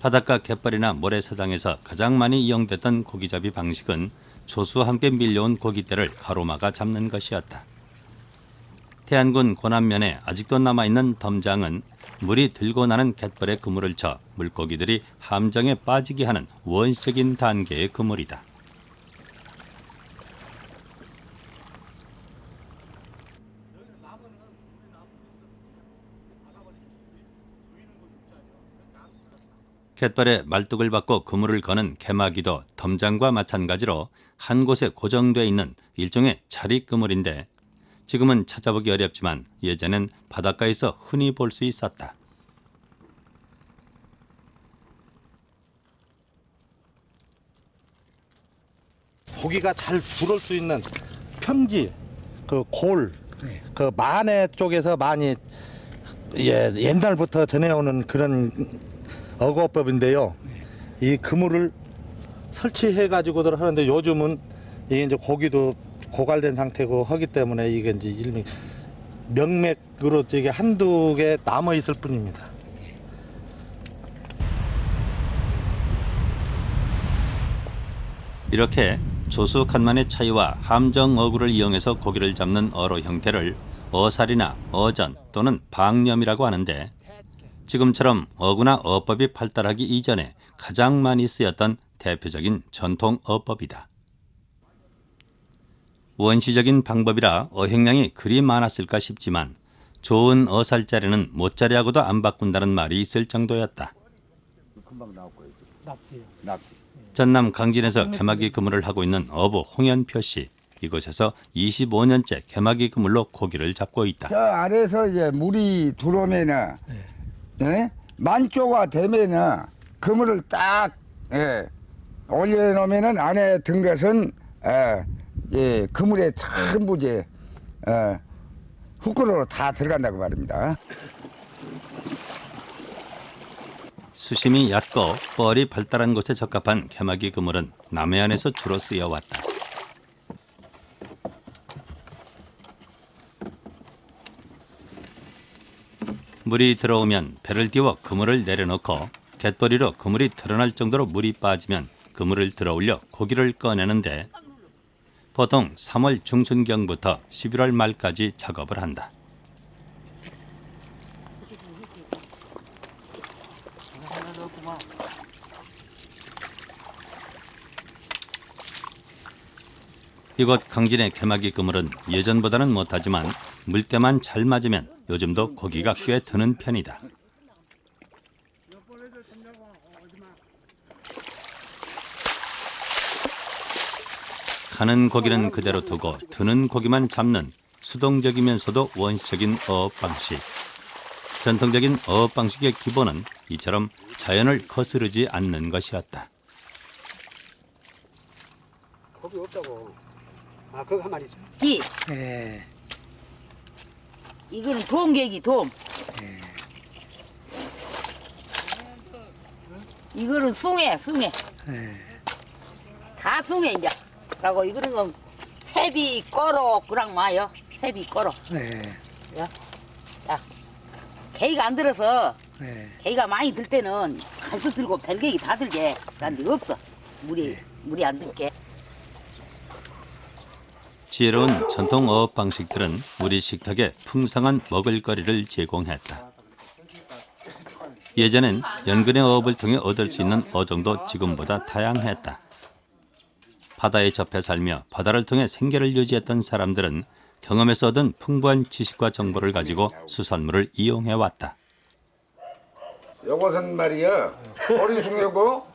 바닷가 갯벌이나 모래사장에서 가장 많이 이용됐던 고기잡이 방식은 조수와 함께 밀려온 고기떼를 가로막아 잡는 것이었다. 태안군 고남면에 아직도 남아있는 덤장은 물이 들고 나는 갯벌에 그물을 쳐 물고기들이 함정에 빠지게 하는 원시적인 단계의 그물이다. 갯벌에 말뚝을 받고 그물을 거는 개마기도 덤장과 마찬가지로 한 곳에 고정돼 있는 일종의 자리 그물인데 지금은 찾아보기 어렵지만 예전엔 바닷가에서 흔히 볼 수 있었다. 고기가 잘 들어올 수 있는 평지, 그 골, 그 만해 쪽에서 많이 예, 옛날부터 전해오는 그런 어거법인데요. 이 그물을 설치해 가지고들 하는데 요즘은 이게 이제 고기도 고갈된 상태고 하기 때문에 이게 이제 일명 명맥으로 이게 한두 개 남아 있을 뿐입니다. 이렇게 조수 칸만의 차이와 함정 어구를 이용해서 고기를 잡는 어로 형태를 어살이나 어전 또는 방념이라고 하는데 지금처럼 어구나 어법이 발달하기 이전에 가장 많이 쓰였던 대표적인 전통 어법이다. 원시적인 방법이라 어획량이 그리 많았을까 싶지만 좋은 어살자리는 못자리하고도 안 바꾼다는 말이 있을 정도였다. 전남 강진에서 개마기 그물을 하고 있는 어부 홍현표 씨. 이곳에서 25년째 개마기 그물로 고기를 잡고 있다. 저 아래에서 이제 물이 들어오면은 예? 만조가 되면은 그물을 딱 예, 올려놓으면은 안에 든 것은 예, 예, 그물에 전부 이제 어, 후크로 다 들어간다고 말입니다. 수심이 얕고 뻘이 발달한 곳에 적합한 개마기 그물은 남해안에서 주로 쓰여왔다. 물이 들어오면 배를 띄워 그물을 내려놓고 갯벌이로 그물이 드러날 정도로 물이 빠지면 그물을 들어올려 고기를 꺼내는데 보통 3월 중순경부터 11월 말까지 작업을 한다. 이곳 강진의 개마기 그물은 예전보다는 못하지만 물때만 잘 맞으면 요즘도 고기가 꽤 드는 편이다. 가는 고기는 그대로 두고 드는 고기만 잡는 수동적이면서도 원시적인 어업 방식. 전통적인 어업 방식의 기본은 이처럼 자연을 거스르지 않는 것이었다. 아, 그거 한 마리 있어. 기. 예. 이거는 돔개기 돔. 이거는 숭해 숭해. 예. 다 숭해 이제. 라고 이거는 건 세비 꺼로 그랑 마요. 세비 꺼로. 예. 야 개가 안 들어서 예. 개가 많이 들 때는 간수 들고 벨개기 다 들게. 난데 없어. 물이 물이 안 들게 지혜로운 전통 어업 방식들은 우리 식탁에 풍성한 먹을거리를 제공했다. 예전엔 연근의 어업을 통해 얻을 수 있는 어종도 지금보다 다양했다. 바다에 접해 살며 바다를 통해 생계를 유지했던 사람들은 경험에서 얻은 풍부한 지식과 정보를 가지고 수산물을 이용해 왔다. 요것은 말이야 어리숭이고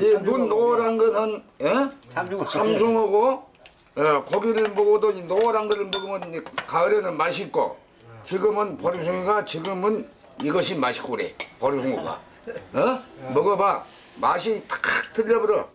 이 눈 노란 것은 예? 삼중어고 예, 고기를 먹어도 이 노란 거를 먹으면 이 가을에는 맛있고 지금은 보리숭이가 지금은 이것이 맛있고 그래 보리숭이가. 어? 먹어봐. 맛이 탁 틀려버려